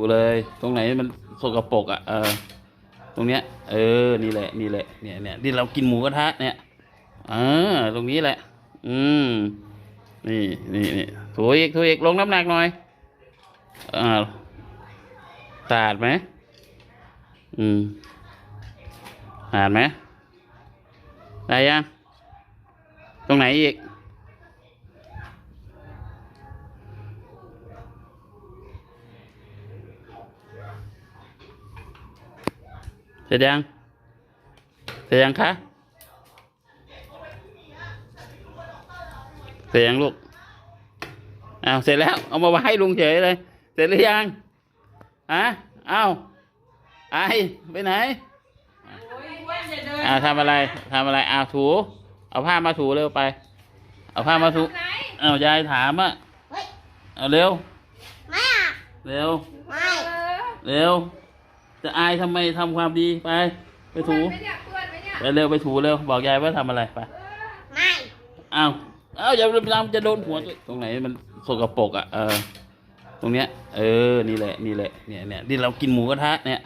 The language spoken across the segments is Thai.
ดูเลย ตรงไหนมันสกปรกอะเออตรงเนี้ย เออ นี่แหละ นี่แหละ เนี่ยเนี่ยที่เรากินหมูกระทะเนี่ยเออตรงนี้แหละ อืม นี่นี่นี่ถูอีกถูอีกลงน้ำหนักหน่อยอ่าตาดไหมอืมอ่านไหมได้ยังตรงไหนอีก เสร็จยัง เสร็จยังคะเสร็จยังลูกอ้าวเสร็จแล้ว เอามาไว้ให้ลุงเฉยเลย เสร็จหรือยังฮะเอ้าไอไปไหนโอ้ยอ้วนอย่าเดินอ่าทำอะไรทำอะไรอ้าวถู เอาผ้ามาถูเร็วไป เอาผ้ามาถูไหนอ้าวยายถามอะเฮ้ยเอาเร็ว ไม่อะเร็ว ไม่เออเร็ว จะอายทำไมทำความดีไป ไปถู เปื้อนไหมเนี่ยเปื้อนไหมเนี่ยไปเร็วไปถูเร็วบอกยายว่าทำอะไรไปเออไม่อ้าวอ้าวอย่าไปทำจะโดนหัวตัวตรงไหนมันสกปรกอะเออตรงเนี้ย เออนี่แหละนี่แหละเนี่ยเนี่ยที่เรากินหมูกระทะเนี่ย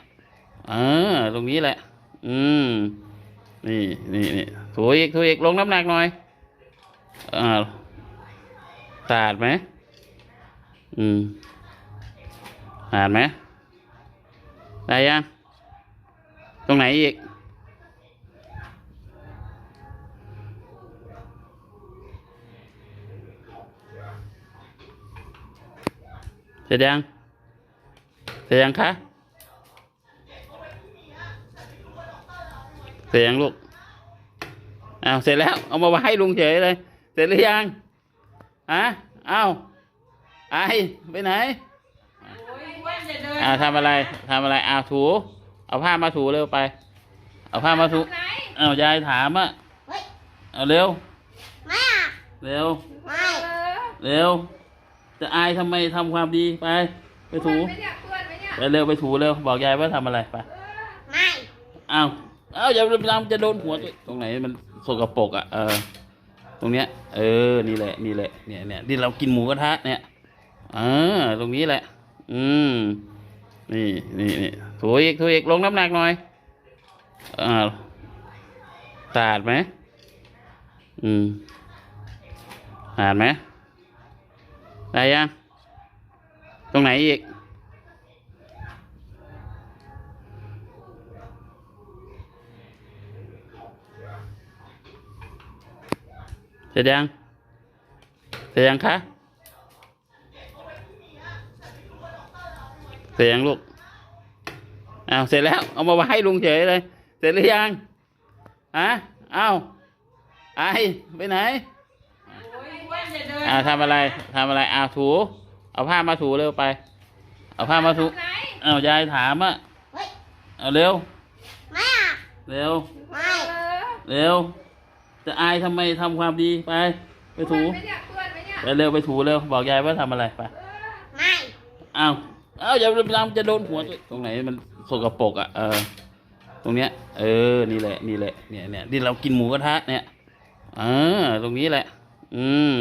เออตรงนี้แหละ อืมนี่นี่นี่ถูอีกถูอีกลงน้ำหนักหน่อยอ่าตาดไหมอืมอ่านไหม ได้ยัง ตรงไหนอีก เสร็จยัง เสร็จยังคะ เสร็จยังลูก อ้าว เสร็จแล้ว เอามาไว้ให้ลุงเฉยเลย เสร็จหรือยังฮะเอ้าไอไปไหน อ้วนอย่าเดินอ่าทำอะไรทำอะไรอ้าวถู เอาผ้ามาถูเร็วไป เอาผ้ามาถูไหนอ้าวยายถามอะเฮ้ย เอาเร็วไม่อะเร็วไม่ เออเร็ว จะอายทำไมทำความดีไป ไปถู เปื้อนไหมเนี่ยเปื้อนไหมเนี่ยไปเร็วไปถูเร็วบอกยายว่าทำอะไรไปเออไม่ อ้าวอ้าวอย่าไปทำจะโดนหัวตัวตรงไหนมันสกปรกอะเออตรงเนี้ย เออนี่แหละนี่แหละเนี่ยเนี่ยที่เรากินหมูกระทะเนี่ยเออตรงนี้แหละ อืม นี่นี่นี่ถูอีกถูอีกลงน้ำหนักหน่อยอ่าตาดไหมอืมอ่านไหมได้ยังตรงไหนอีกเสร็จยังเสร็จยังคะ เสร็จยังลูกอ้าวเสร็จแล้ว เอามาไว้ให้ลุงเฉยเลย เสร็จหรือยังฮะเอ้าไอไปไหนโอ้ยอ้วนอย่าเดินอ่าทำอะไรทำอะไรอ้าวถู เอาผ้ามาถูเร็วไป เอาผ้ามาถูไหนอ้าวยายถามอะเฮ้ยเอาเร็วไม่อะเร็วไม่เออเร็ว จะอายทำไมทำความดีไป ไปเปื้ถูอนไหมเนี่ยเปื้อนไหมเนี่ยไปเร็วไปถูเร็วบอกยายว่าทำอะไรไปเออไม่อ้าว เอ้าอย่าไปทำจะโดนหัวตรงไหนมันสกปรกอะเออตรงเนี้ย เออนี่แหละนี่แหละเนี่ยเนี่ยที่เรากินหมูกระทะเนี่ยเออตรงนี้แหละ อืม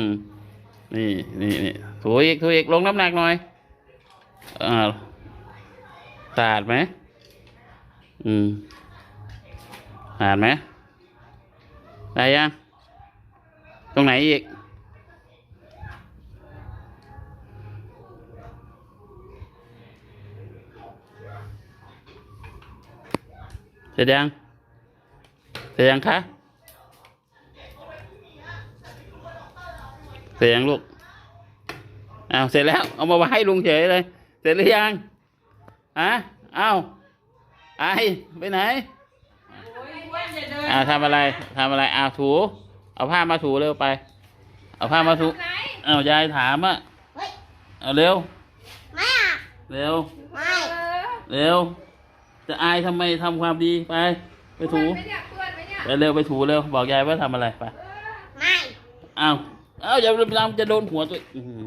นี่นี่นี่ถูอีกถูอีกลงน้ำหนักหน่อยอ่าตาดไหมอืมอ่านไหมได้ยังตรงไหนอีก เสร็จยังเสร็จยังคะเสร็จยังลูกอ้าวเสร็จแล้ว เอามาไว้ให้ลุงเฉยเลย เสร็จหรือยังฮะเอ้าไอไปไหนโอ้ยอ้วนอย่าเดินอ่าทำอะไรทำอะไรอ้าวถู เอาผ้ามาถูเร็วไป เอาผ้ามาถูไหนอ้าวยายถามอะเฮ้ยเอาเร็ว ไม่อะเร็ว ไม่เออเร็ว จะอายทำไมทำความดีไป ไปเปื้ถูอนไหมเนี่ยเปื้อนไหมเนี่ยไปเร็วไปถูเร็วบอกยายว่าทำอะไรไปเออไม่ อ้าวอ้าวอย่าไปทำจะโดนหัวตัวอื้อหือ